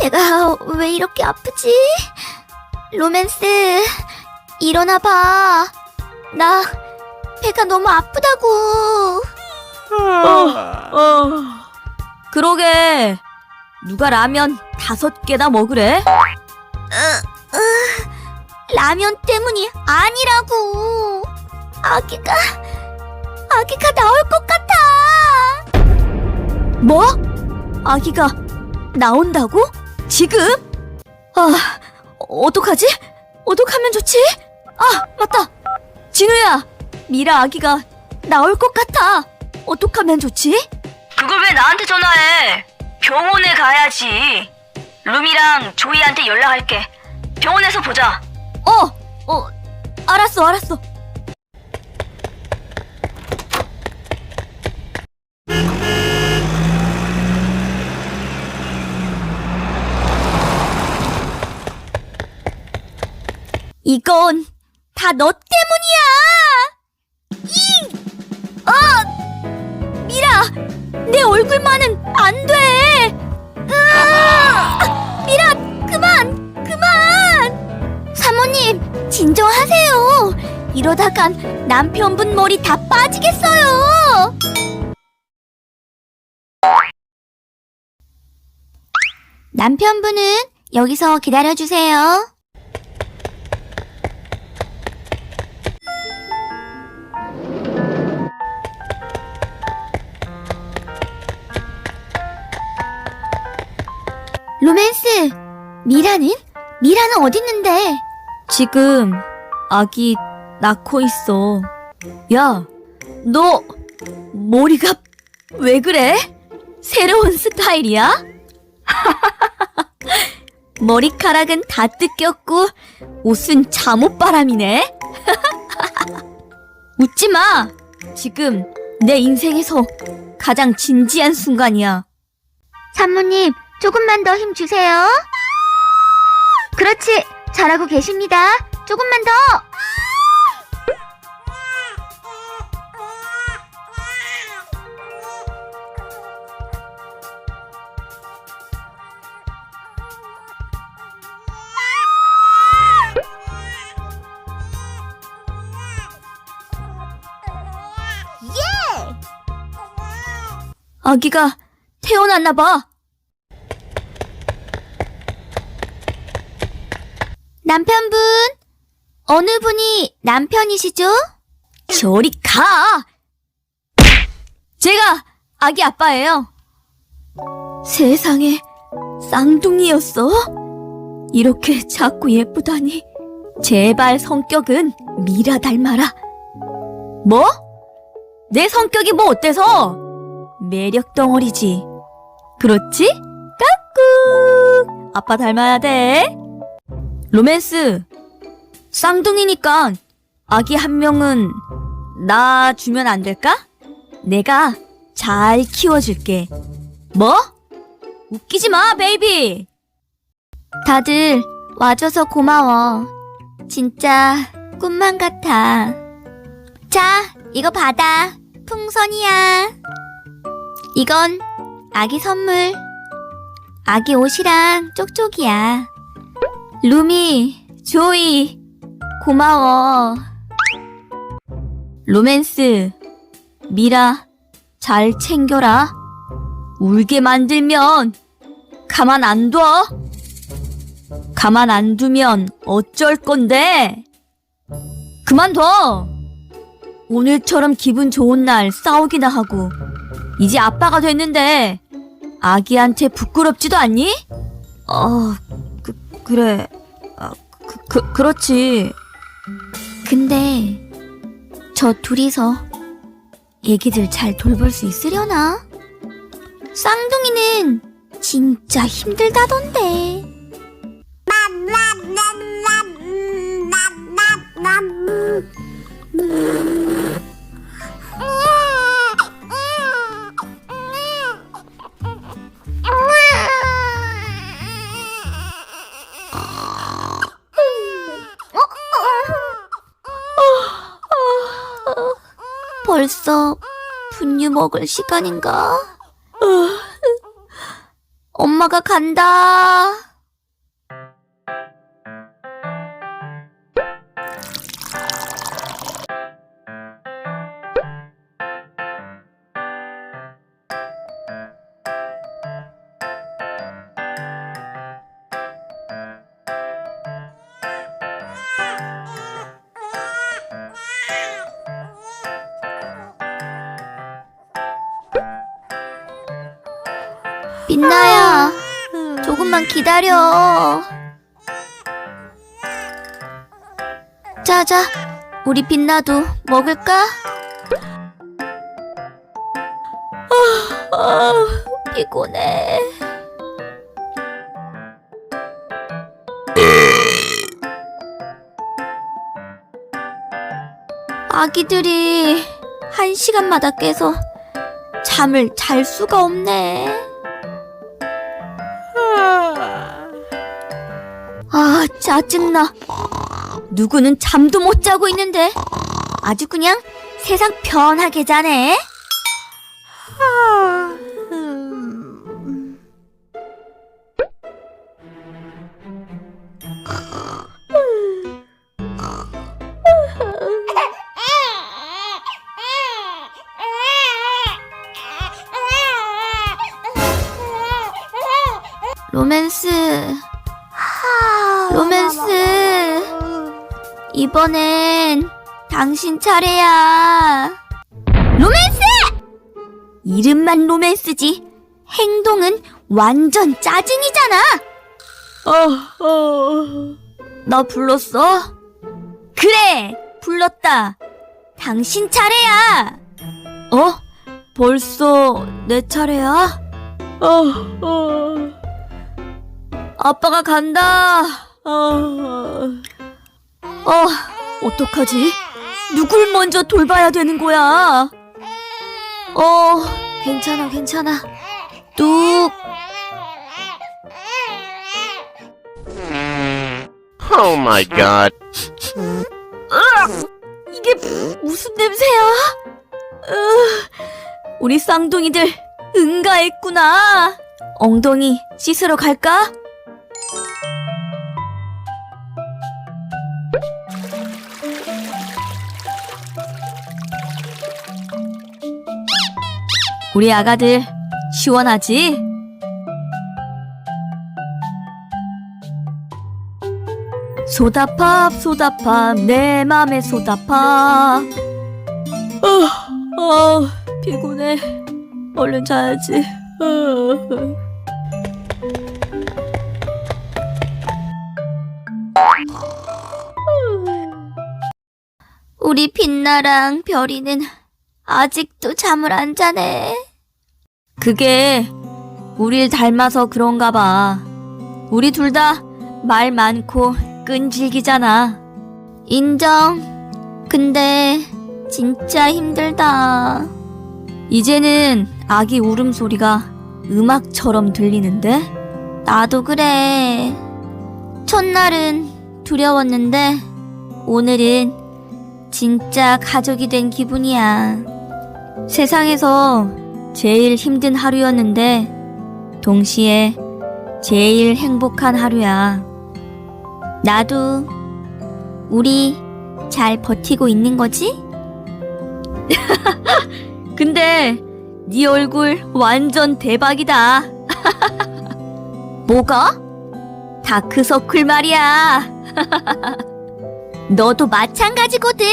배가 왜 이렇게 아프지? 로맨스, 일어나봐. 나 배가 너무 아프다고. 어, 그러게. 누가 라면 다섯 개나 먹으래? 라면 때문이 아니라고. 아기가, 아기가 나올 것 같아. 뭐? 아기가 나온다고? 지금? 아, 어떡하지? 어떡하면 좋지? 아, 맞다. 진우야, 미라 아기가 나올 것 같아. 어떡하면 좋지? 그걸 왜 나한테 전화해? 병원에 가야지. 루미랑 조이한테 연락할게. 병원에서 보자. 어, 어, 알았어, 알았어. 이건 다 너 때문이야! 잉! 아! 미라! 내 얼굴만은 안 돼! 으아! 미라, 그만! 그만! 사모님, 진정하세요. 이러다간 남편분 머리 다 빠지겠어요. 남편분은 여기서 기다려주세요. 로맨스, 미라는? 미라는 어딨는데? 지금 아기 낳고 있어. 야, 너 머리가 왜 그래? 새로운 스타일이야? 머리카락은 다 뜯겼고 옷은 잠옷바람이네. 웃지 마. 지금 내 인생에서 가장 진지한 순간이야. 산모님, 조금만 더 힘 주세요. 그렇지, 잘하고 계십니다. 조금만 더. 아기가 태어났나 봐. 남편분, 어느 분이 남편이시죠? 저리 가! 제가 아기 아빠예요. 세상에 쌍둥이였어? 이렇게 작고 예쁘다니. 제발 성격은 미라 닮아라. 뭐? 내 성격이 뭐 어때서? 매력 덩어리지. 그렇지? 까꿍! 아빠 닮아야 돼. 로맨스. 쌍둥이니까 아기 한 명은 나 주면 안 될까? 내가 잘 키워줄게. 뭐? 웃기지 마, 베이비! 다들 와줘서 고마워. 진짜 꿈만 같아. 자, 이거 받아. 풍선이야. 이건 아기 선물. 아기 옷이랑 쪽쪽이야. 루미, 조이, 고마워. 로맨스, 미라, 잘 챙겨라. 울게 만들면 가만 안 둬. 가만 안 두면 어쩔 건데? 그만둬. 오늘처럼 기분 좋은 날 싸우기나 하고 이제 아빠가 됐는데 아기한테 부끄럽지도 않니? 어, 그, 그래. 아, 그, 그, 그렇지. 근데 저 둘이서 애기들 잘 돌볼 수 있으려나? 쌍둥이는 진짜 힘들다던데. 벌써 분유 먹을 시간인가? 엄마가 간다. 빛나야, 조금만 기다려. 자자, 우리 빛나도 먹을까? 아, 피곤해. 아기들이 한 시간마다 깨서 잠을 잘 수가 없네. 짜증나. 누구는 잠도 못 자고 있는데 아주 그냥 세상 편하게 자네. 이번엔 당신 차례야. 로맨스! 이름만 로맨스지. 행동은 완전 짜증이잖아. 어, 어. 너 불렀어? 그래, 불렀다. 당신 차례야. 어? 벌써 내 차례야? 어, 어. 아빠가 간다. 어, 어, 어떡하지? 누굴 먼저 돌봐야 되는 거야? 어, 괜찮아, 괜찮아. 뚝. Oh my god. 이게 무슨 냄새야? 으, 우리 쌍둥이들 응가했구나. 엉덩이 씻으러 갈까? 우리 아가들 시원하지? 소다팝 소다팝 내 맘의 소다팝 어, 어 피곤해 얼른 자야지 어. 우리 빛나랑 별이는 아직도 잠을 안 자네. 그게 우릴 닮아서 그런가 봐 우리 둘 다 말 많고 끈질기잖아 인정. 근데 진짜 힘들다. 이제는 아기 울음소리가 음악처럼 들리는데 나도 그래. 첫날은 두려웠는데 오늘은 진짜 가족이 된 기분이야. 세상에서 제일 힘든 하루였는데 동시에 제일 행복한 하루야. 나도 우리 잘 버티고 있는 거지? 근데 네 얼굴 완전 대박이다. 뭐가? 다크서클 말이야. 너도 마찬가지거든.